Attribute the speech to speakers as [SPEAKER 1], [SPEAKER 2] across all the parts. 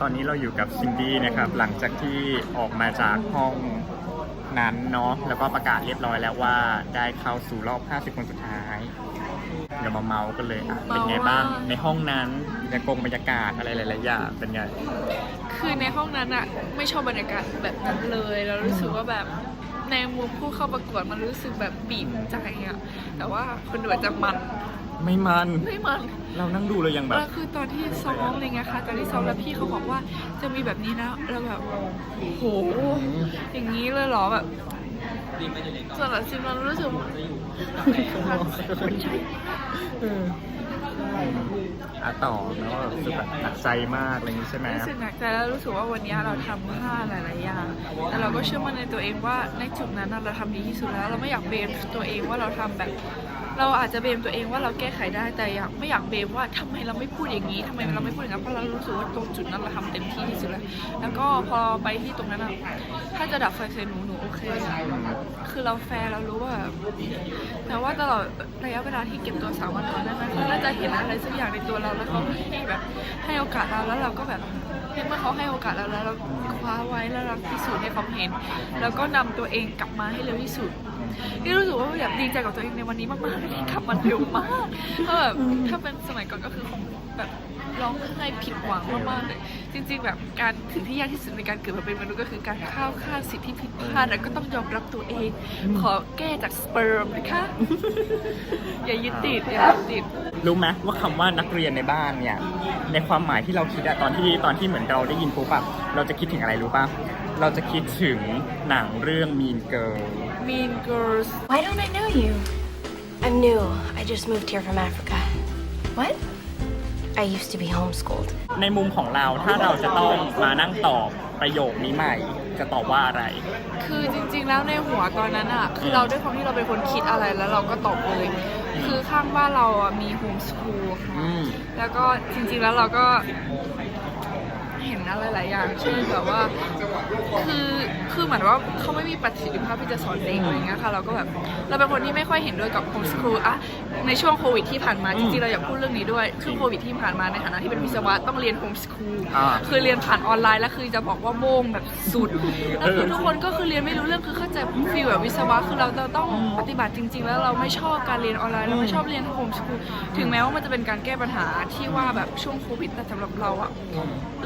[SPEAKER 1] ตอนนี้เราอยู่กับซินดี้นะครับ หลังจากที่ออกมาจากห้องนั้นเนาะแล้วก็ประกาศเรียบร้อยแล้วว่าได้เข้าสู่รอบ 50 คนสุดท้าย เดี๋ยวมาเมาส์กันเลยอะเป็นไงบ้าง ในห้องนั้นบรรยากาศบรรยากาศอะไรหลายๆอย่างเป็นไง
[SPEAKER 2] คือในห้องนั้นอะไม่ชอบบรรยากาศแบบนั้นเลยแล้วรู้สึกว่าแบบ ในมุมผู้เข้าประกวดมันรู้สึกแบบบีบใจอะแต่ว่าคนดูอาจจะมัน
[SPEAKER 1] ไม่มัน
[SPEAKER 2] ไม่มัน
[SPEAKER 1] เรานั่งดูเรายังแบบ
[SPEAKER 2] แล้วคือตอนที่ซ้อมอะไรเงี้ยค่ะตอนที่ซ้อมแล้วพี่เขาบอกว่าจะมีแบบนี้นะแล้วแบบโหอย่างนี้เลยเหรอแบบสำหรับซิมมันรู้สึกว่าคนใช่
[SPEAKER 1] อะต่อเนาะรู้สึกแบบหนักใจมากอะไรอย่างนี้ใช่ไหม
[SPEAKER 2] รู้สึกหนักใจแล้วรู้สึกว่าวันนี้เราทำพลาดหลายๆอย่าง แต่เราก็เชื่อมั่นในตัวเองว่าในจุดนั้นน่ะเราทำดีที่สุดแล้ว เราไม่อยากเบมตัวเองว่าเราทำแบบ เราอาจจะเบมตัวเองว่าเราแก้ไขได้แต่อยากไม่อยากเบมว่าทำไมเราไม่พูดอย่างนี้ทำไมเราไม่พูดอย่างนั้นเพราะเรารู้สึกว่าตรงจุดนั้นเราทำเต็มที่ที่สุดแล้วแล้วก็พอไปที่ตรงนั้นอะถ้าจะดับไฟใส่หนูหนูโอเคคือเราแฟร์เรารู้ว่าแต่ว่าตลอดระยะเวลาที่เก็บตัวสามวันก่อนนั้นเขาน่าจะเห็นอะไรสักอย่างในตัวเราแล้วเขาให้แบบให้โอกาสเราแล้วเราก็แบบ เมื่อเขาให้โอกาสเราแล้วเราคว้าไว้แล้วเราพิสูจน์ให้เขาเห็น แล้วก็นำตัวเองกลับมาให้เร็วที่สุดนี่รู้สึกว่าแบบดีใจกับตัวเองในวันนี้มากๆที่กลับมาเร็วมากเพราะแบบถ้าเป็นสมัยก่อนก็คือคงแบบร้องไห้ผิดหวังมากๆเลย จริงๆแบบการถึงที่ยากที่สุดในการเกิดมาเป็นมนุษย์ก็คือการข้าวข้ามสิทธิผิดพลาดแล้วก็ต้องยอมรับตัวเอง ขอแก้จากสเปิร์มนะคะ อย่ายึดติดอย่ายึดติด
[SPEAKER 1] รู้ไหมว่าคำว่านักเรียนในบ้านเนี่ย ในความหมายที่เราคิดอะตอนที่ตอนที่เหมือนเราได้ยินปุ๊บอะเราจะคิดถึงอะไรรู้ป่ะ เราจะคิดถึงหนังเรื่อง Mean Girl
[SPEAKER 2] Mean Girls
[SPEAKER 3] Why don't I know you? I'm new. I just moved here from Africa. What? I used to be homeschooled.
[SPEAKER 1] ในมุมของเราถ้าเราจะต้องมานั่งตอบประโยคนี้ใหม่ จะตอบว่าอะไร
[SPEAKER 2] คือจริงๆแล้วในหัวตอนนั้นอะคือเราด้วยความที่เราเป็นคนคิดอะไรแล้วเราก็ตอบเลย คือข้างบ้านเราอะมีโฮมสคูลค่ะ
[SPEAKER 1] อืม
[SPEAKER 2] แล้วก็จริงๆแล้วเราก็เห็นอะไรหลายอย่าง เช่นแบบว่าคือคือเหมือนว่าเขาไม่มีประสิทธิภาพที่จะสอนเด็กอะไรเงี้ยค่ะเราก็แบบเราเป็นคนที่ไม่ค่อยเห็นด้วยกับโฮมสคูลอะในช่วงโควิดที่ผ่านมาจริงๆเราอยากพูดเรื่องนี้ด้วยคือโควิดที่ผ่านมาในฐานะที่เป็นวิศวะต้องเรียนโฮมสคูล
[SPEAKER 1] อ่า
[SPEAKER 2] คือเรียนผ่านออนไลน์แล้วคือจะบอกว่าโบงแบบสุดแล้วคือทุกคนก็คือเรียนไม่รู้เรื่องคือเข้าใจฟีลแบบวิศวะคือเราจะต้องปฏิบัติจริง ๆ แล้วเราไม่ชอบการเรียนออนไลน์เราไม่ชอบเรียนโฮมสคูลถึงแม้ว่ามันจะเป็นการแก้ปัญหาที่ว่าแบบช่วงโควิดแต่สำหรับเราอะ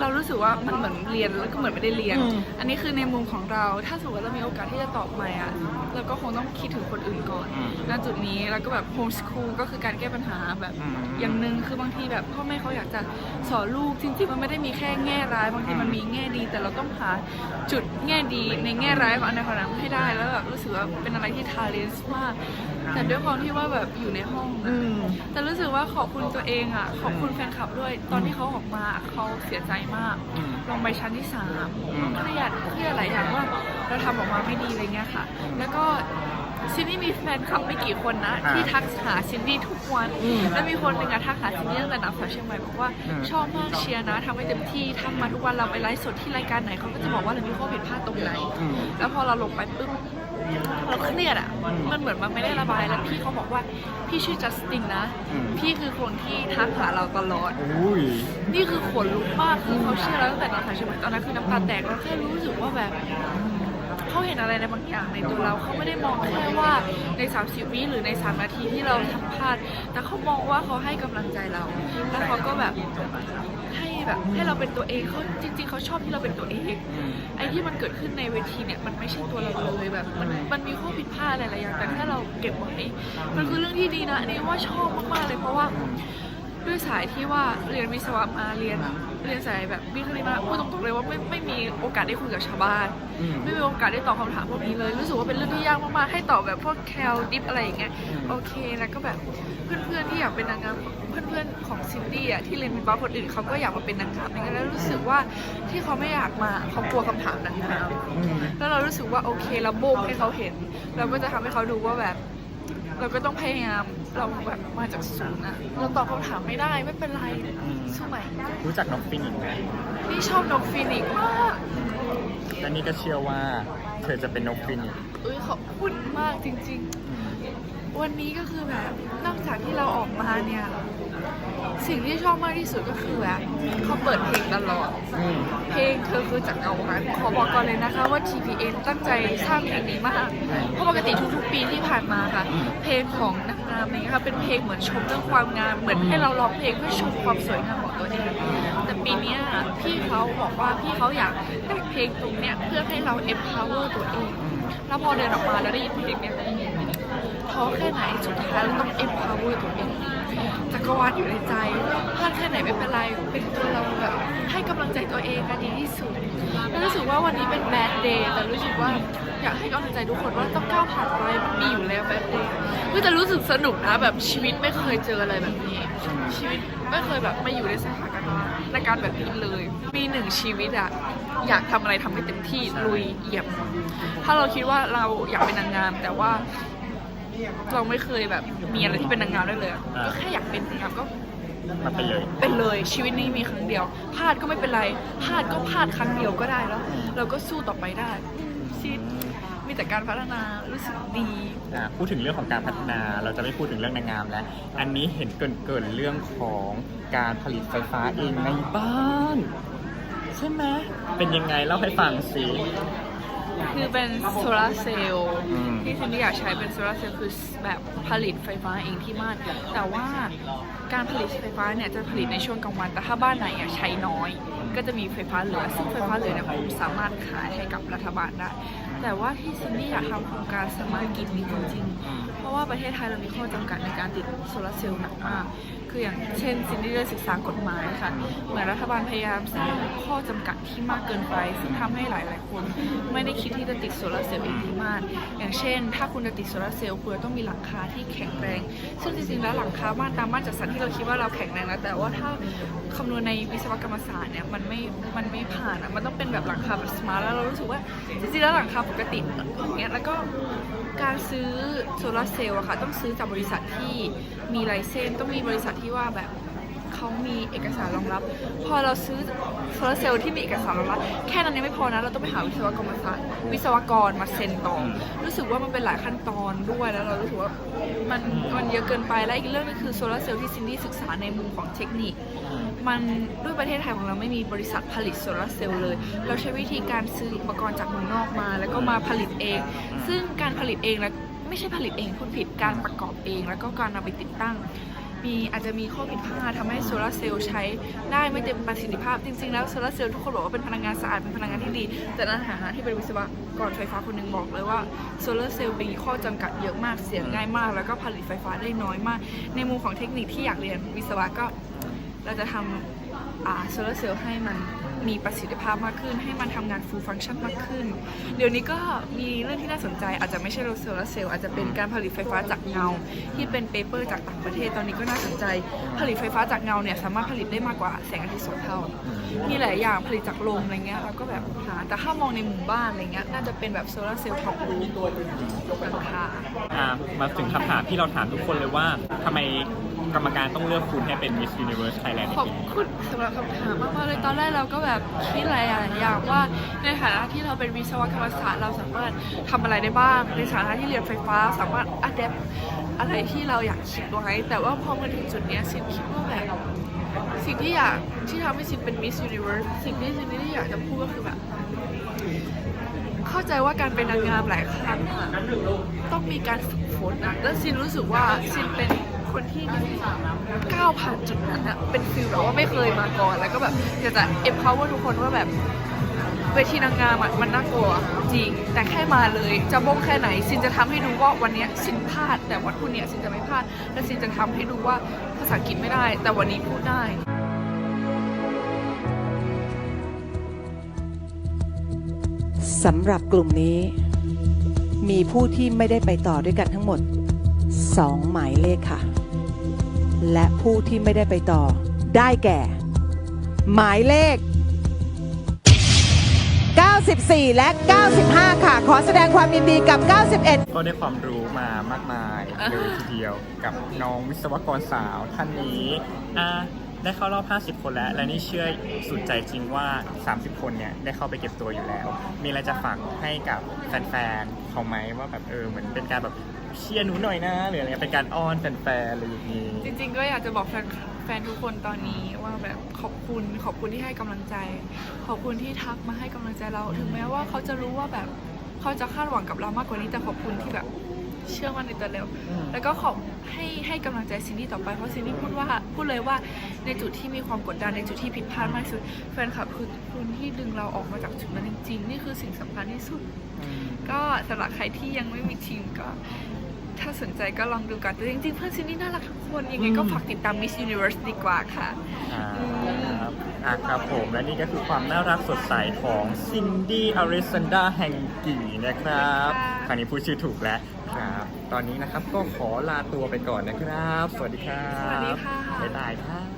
[SPEAKER 2] เรารู้สึกว่ามันเหมือนเรียนแล้วก็เหมือนไม่ได้เรียน
[SPEAKER 1] อืม
[SPEAKER 2] อันนี้คือในมุมของเรา ถ้าสมมติว่าเรามีโอกาสที่จะตอบใหม่อะเราก็คงต้องคิดถึงคนอื่นก่อนณจุดนี้แล้วก็แบบโฮมสคูลก็คือการแก้ปัญหาแบบ
[SPEAKER 1] อืม
[SPEAKER 2] อย่างหนึ่งคือบางทีแบบพ่อแม่เขาอยากจะสอนลูกจริงๆมันไม่ได้มีแค่แง่ร้าย บางทีมันมีแง่ดี แต่เราต้องหาจุดแง่ดีในแง่ร้ายของอันในขณะให้ได้แล้วแบบรู้สึกว่าเป็นอะไรที่ทาเลนส์มากแต่ด้วยความที่ว่าแบบอยู่ในห้องอะแต่รู้สึกว่าขอบคุณตัวเองอะ ขอบคุณแฟนคลับด้วย ตอนที่เขาออกมาเขาเสียใจมาก
[SPEAKER 1] อืม
[SPEAKER 2] ลงไปชั้นที่สาม
[SPEAKER 1] อืม
[SPEAKER 2] เครียดเครียดหลายอย่างว่าเราทำออกมาไม่ดีอะไรเงี้ยค่ะ แล้วก็ ซินนี่มีแฟนคลับไม่กี่คนนะ
[SPEAKER 1] อ่า
[SPEAKER 2] ที่ทักหาซินนี่ทุกวัน
[SPEAKER 1] อืม
[SPEAKER 2] แล้วมีคนหนึ่งอะทักหาซินนี่ตั้งแต่นับสาวเชียงใหม่บอกว่า
[SPEAKER 1] อืม
[SPEAKER 2] ชอบมากเชียร์นะทำให้เต็มที่ทำมาทุกวันเราไปไลฟ์สดที่รายการไหนเขาก็จะบอกว่าเรามีข้อผิดพลาดตรงไหน
[SPEAKER 1] อืม
[SPEAKER 2] แล้วพอเราลงไปปุ๊บเราเครียดอะ มันเหมือนมันไม่ได้ระบายแล้วพี่เขาบอกว่าพี่ชื่อจัสตินนะ
[SPEAKER 1] อืม
[SPEAKER 2] พี่คือคนที่ทักหาเราตลอด
[SPEAKER 1] อุ้ย
[SPEAKER 2] นี่คือขนลุกมากคือเขาเชื่อเราตั้งแต่ตอนถ่ายชีวิตตอนนั้นคือน้ำตาแตกเราแค่รู้สึกว่าแบบ เขาเห็นอะไรในบางอย่างในตัวเราเขาไม่ได้มองแค่ว่าใน 30 วิหรือใน 3 นาทีที่เราทำพลาด แต่เขามองว่าเขาให้กำลังใจเรา แล้วเขาก็แบบให้แบบให้เราเป็นตัวเองเขาจริง ๆเขาชอบที่เราเป็นตัวเอง ไอ้ที่มันเกิดขึ้นในเวทีเนี่ยมันไม่ใช่ตัวเราเลยแบบมันมันมีข้อผิดพลาดหลายๆอย่างแต่ถ้าเราเก็บไว้มันคือเรื่องที่ดีนะอันนี้ว่าชอบมากๆเลยเพราะว่าด้วยสายที่ว่าเรียนวิศวะมาเรียน เรียนสายแบบวิทยามาพูดตรงๆเลยว่าไม่ไม่มีโอกาสได้คุยกับชาวบ้าน
[SPEAKER 1] อืม
[SPEAKER 2] ไม่มีโอกาสได้ตอบคำถามพวกนี้เลย รู้สึกว่าเป็นเรื่องที่ยากมากๆให้ตอบแบบพวกแคลดิฟอะไรอย่างเงี้ยโอเคแล้วก็แบบเพื่อนๆที่อยากเป็นนางงามเพื่อนๆของซินดี้อะที่เรียนวิศวะคนอื่นเขาก็อยากมาเป็นนางงามอย่างเงี้ยแล้วรู้สึกว่าที่เขาไม่อยากมาเขากลัวคำถามนางงาม
[SPEAKER 1] อืม
[SPEAKER 2] แล้วเรารู้สึกว่าโอเคเราโบกให้เขาเห็น เราก็จะทำให้เขาดูว่าแบบ เราก็ต้องพยายาม เราแบบมาจากศูนย์อะเราตอบคำถามไม่ได้ไม่เป็นไรสู้ใหม่
[SPEAKER 1] รู้จักน้องฟินิกส์ไหม
[SPEAKER 2] นี่ชอบนกฟินิกซ์มาก
[SPEAKER 1] และนี่ก็เชื่อว่าเธอจะเป็นนกฟินิกส์
[SPEAKER 2] เอ้ยขอบคุณมากจริง
[SPEAKER 1] อืม
[SPEAKER 2] ๆวันนี้ก็คือแบบนอกจากที่เราออกมาเนี่ย สิ่งที่ชอบมากที่สุดก็คือแบบเขาเปิดเพลงตลอด
[SPEAKER 1] อืม
[SPEAKER 2] เพลงเธอคือจากเก่ามาขอบอกก่อนเลยนะคะว่า TPN ตั้งใจสร้างเพลงนี้มาก เพราะปกติทุกๆปีที่ผ่านมาค่ะ เพลงของนางงามเนี่ยค่ะเป็นเพลงเหมือนชมเรื่องความงาม เหมือนให้เราร้องเพลงเพื่อชมความสวยงามของตัวเอง แต่ปีเนี้ยพี่เขาบอกว่าพี่เขาอยากแต่งเพลงตรงเนี้ยเพื่อให้เรา empower ตัวเอง แล้วพอเดินออกมาแล้วได้ยินเพลงเนี้ยท้อแค่ไหนสุดท้ายเราต้อง empower ตัวเองจั กรวาลอยู่ในใจพลาดแค่ไหนไม่เป็นไร เป็นตัวเราแบบให้กำลังใจตัวเองกันดีที่สุดแล้วรู้สึกว่าวันนี้เป็น bad day แต่รู้สึกว่าอยากให้กำลังใจทุกคนว่าต้องก้าวผ่านไปมันมีอยู่แล้ว bad day ก็จะรู้สึกสนุกนะแบบชีวิตไม่เคยเจออะไรแบบนี้ ชีวิตไม่เคยแบบมาอยู่ในสถานการณ์ในการแบบนี้เลย มีหนึ่งชีวิตอะอยากทำอะไรทำให้เต็มที่ลุยเหยียบ ถ้าเราคิดว่าเราอยากเป็นนางงามแต่ว่า เราไม่เคยแบบมีอะไรที่เป็นนางงามได้เลยอะ
[SPEAKER 1] อ่า
[SPEAKER 2] ก็แค่อยากเป็นนางงามก็
[SPEAKER 1] มาเป็นเลย
[SPEAKER 2] เป็นเลยชีวิตนี้มีครั้งเดียวพลาดก็ไม่เป็นไรพลาดก็พลาดครั้งเดียวก็ได้แล้ว เราก็สู้ต่อไปได้ชีวิตมีแต่การพัฒนารู้สึกดี
[SPEAKER 1] อะพูดถึงเรื่องของการพัฒนาเราจะไม่พูดถึงเรื่องนางงามแล้ว อันนี้เห็นเกินเกินๆเรื่องของการผลิตไฟฟ้าเองในบ้าน ใช่ไหมเป็นยังไงเล่าให้ฟังสิ
[SPEAKER 2] คือเป็นโซลาร์เซลล์
[SPEAKER 1] อืม
[SPEAKER 2] ที่ซินดี้อยากใช้เป็นโซลาร์เซลล์คือแบบผลิตไฟฟ้าเองที่บ้านแต่ว่าการผลิตไฟฟ้าเนี่ยจะผลิตในช่วงกลางวัน แต่ถ้าบ้านไหนอะใช้น้อย ก็จะมีไฟฟ้าเหลือซึ่งไฟฟ้าเหลือเนี่ยผมสามารถขายให้กับรัฐบาลได้แต่ว่าที่ซินดี้อยากทำโครงการสมาร์ทกินนี้จริงๆ เพราะว่าประเทศไทยเรามีข้อจำกัดในการติดโซลาร์เซลล์หนักมาก คืออย่างเช่นซินดี้ได้ศึกษากฎหมายค่ะ เหมือนรัฐบาลพยายามสร้างข้อจำกัดที่มากเกินไป ซึ่งทำให้หลาย ๆ คน ไม่ได้คิดที่จะติดโซลาร์เซลล์เองที่บ้านอย่างเช่น ถ้าคุณจะติดโซลาร์เซลล์คุณต้องมีหลังคาที่แข็งแรง ซึ่งจริง ๆ แล้วหลังคาบ้านตามบ้านจัดสรรที่เราคิดว่าเราแข็งแรงแล้วแต่ว่าถ้าคำนวณในวิศวกรรมศาสตร์เนี่ยมันไม่ มันไม่ผ่านอะมันต้องเป็นแบบหลังคาแบบสมาร์ทแล้วเรารู้สึกว่าจริงๆแล้วหลังคาปกติอย่างเงี้ยแล้วก็การซื้อโซลาร์เซลล์อะค่ะต้องซื้อจากบริษัทที่มีไลเซนส์ต้องมีบริษัทที่ว่าแบบเขามีเอกสารรองรับ พอเราซื้อโซลาร์เซลล์ที่มีเอกสารรองรับแค่นั้นยังไม่พอนะเราต้องไปหาวิศวกรรมศาสตร์วิศวกรมาเซ็นต่อ รู้สึกว่ามันเป็นหลายขั้นตอนด้วยแล้วเรารู้สึกว่ามันมันเยอะเกินไปและอีกเรื่องนึงคือโซลาร์เซลล์ที่ซินดี้ศึกษาในมุมของเทคนิค มันด้วยประเทศไทยของเราไม่มีบริษัทผลิตโซลาร์เซลล์เลย เราใช้วิธีการซื้ออุปกรณ์จากเมืองนอกมา แล้วก็มาผลิตเอง ซึ่งการผลิตเองแล้วไม่ใช่ผลิตเองคุณผิดการประกอบเอง แล้วก็การนำไปติดตั้ง มีอาจจะมีข้อผิดพลาดทำให้โซลาร์เซลล์ใช้ได้ไม่เต็มประสิทธิภาพ จริง ๆ แล้วโซลาร์เซลล์ทุกคนบอกว่าเป็นพลังงานสะอาดเป็นพลังงานที่ดี แต่ในฐานะที่เป็นวิศวกรไฟฟ้าคนหนึ่งบอกเลยว่าโซลาร์เซลล์มีข้อจำกัดเยอะมากเสียงง่ายมาก แล้วก็ผลิตไฟฟ้าได้น้อยมาก ในมุมของเทคนิคที่อยากเรียนวิศวะก็ เราจะทำโซลาร์เซลล์ให้มัน มีประสิทธิภาพมากขึ้น ให้มันทำงาน full function มากขึ้น เดี๋ยวนี้ก็มีเรื่องที่น่าสนใจอาจจะไม่ใช่โซลาร์เซลล์อาจจะเป็นการผลิตไฟฟ้าจากเงา ที่เป็นเปเปอร์จากต่างประเทศตอนนี้ก็น่าสนใจ ผลิตไฟฟ้าจากเงาเนี่ยสามารถผลิตได้มากกว่าแสงอาทิตย์สองเท่า มีหลายอย่างผลิตจากลมอะไรเงี้ยเราก็แบบหาแต่ถ้ามองในหมู่บ้านอะไรเงี้ยน่าจะเป็นแบบโซลาร์เซลล์ท็อปรูฟราคา
[SPEAKER 1] มาถึงคำถามที่เราถามทุกคนเลยว่าทำไม กรรมการต้องเลือกคุณให้เป็น Miss Universe Thailand
[SPEAKER 2] ขอบคุณสำหรับคำถามมากๆเลยตอนแรกเราก็แบบคิดหลายอย่างว่าในฐานะที่เราเป็นวิศวกรรมศาสตร์เราสามารถทำอะไรได้บ้าง ในฐานะที่เรียนไฟฟ้าสามารถอัดแอปอะไรที่เราอยากคิดไว้ แต่ว่าพอมาถึงจุดนี้ยซินคิดว่าแบบสิ่งที่อยากที่ทำให้ซินเป็น Miss Universe สิ่งที่ซินที่อยากจะพูดก็คือแบบเข้าใจว่าการเป็นนางงามหลายครั้งต้องมีการฝึกฝนนะแล้วซินรู้สึกว่าซินเป็น คนที่ก้าวผ่านจุดนั้นอะเป็นฟิลแบบว่าไม่เคยมาก่อน แล้วก็แบบอยากจะ empower ทุกคนว่าแบบเวทีนางงามอะมันน่ากลัวจริง แต่แค่มาเลยจะบ้งแค่ไหนซินจะทำให้ดูว่าวันนี้ซินพลาด แต่วันพรุ่งเนี้ยซินจะไม่พลาดและซินจะทำให้ดูว่าภาษาอังกฤษไม่ได้ แต่วันนี้พูดได้
[SPEAKER 4] สำหรับกลุ่มนี้ มีผู้ที่ไม่ได้ไปต่อด้วยกันทั้งหมด 2 หมายเลขค่ะ และผู้ที่ไม่ได้ไปต่อ ได้แก่ หมายเลข 94 และ 95 ค่ะ ขอแสดงความยินดีกับ 91
[SPEAKER 1] ก็ได้ความรู้มามากมายเลยทีเดียวกับน้องวิศวกรสาวท่านนี้อะ ได้เข้ารอบ 50 คนแล้ว และนี่เชื่อสุดใจจริงว่า 30 คนเนี่ยได้เข้าไปเก็บตัวอยู่แล้ว มีอะไรจะฝากให้กับแฟนๆเขาไหมว่าแบบเออเหมือนเป็นการแบบเชียร์หนูหน่อยนะหรืออะไรเป็นการอ้อนแฟนๆอะไรอย่างนี้
[SPEAKER 2] จริง ๆ ก็อยากจะบอกแฟนแฟนทุกคนตอนนี้ว่าแบบขอบคุณขอบคุณที่ให้กำลังใจ ขอบคุณที่ทักมาให้กำลังใจเรา ถึงแม้ว่าเขาจะรู้ว่าแบบเขาจะคาดหวังกับเรามากกว่านี้แต่ขอบคุณที่แบบ เชื่อมั่นในตัวเรา
[SPEAKER 1] อืม
[SPEAKER 2] แล้วก็ขอบให้ให้กำลังใจซินดี้ต่อไปเพราะซินดี้พูดว่าพูดเลยว่าในจุดที่มีความกดดันในจุดที่ผิดพลาดมากที่สุดแฟนคลับคือคุณที่ดึงเราออกมาจากจุดนั้นจริงๆนี่คือสิ่งสำคัญที่สุด ก็สำหรับใครที่ยังไม่มีทีมก็ ถ้าสนใจก็ลองดูกันแต่จริงๆเพื่อนซินดี้น่ารักทุกคนยังไงก็ฝากติดตาม Miss Universe ดีกว่าค่ะ
[SPEAKER 1] ครับอะครับผมและนี่ก็คือความน่ารักสดใสของซินดี้อาริสันดาแห่งกี่นะครับ
[SPEAKER 2] ค่ะ
[SPEAKER 1] คราวนี้พูดชื่อถูกแล้วครับ ตอนนี้นะครับก็ขอลาตัวไปก่อนนะครับ สวัสดีครับ
[SPEAKER 2] สวัสดีค่ะ
[SPEAKER 1] บ๊ายบายครับ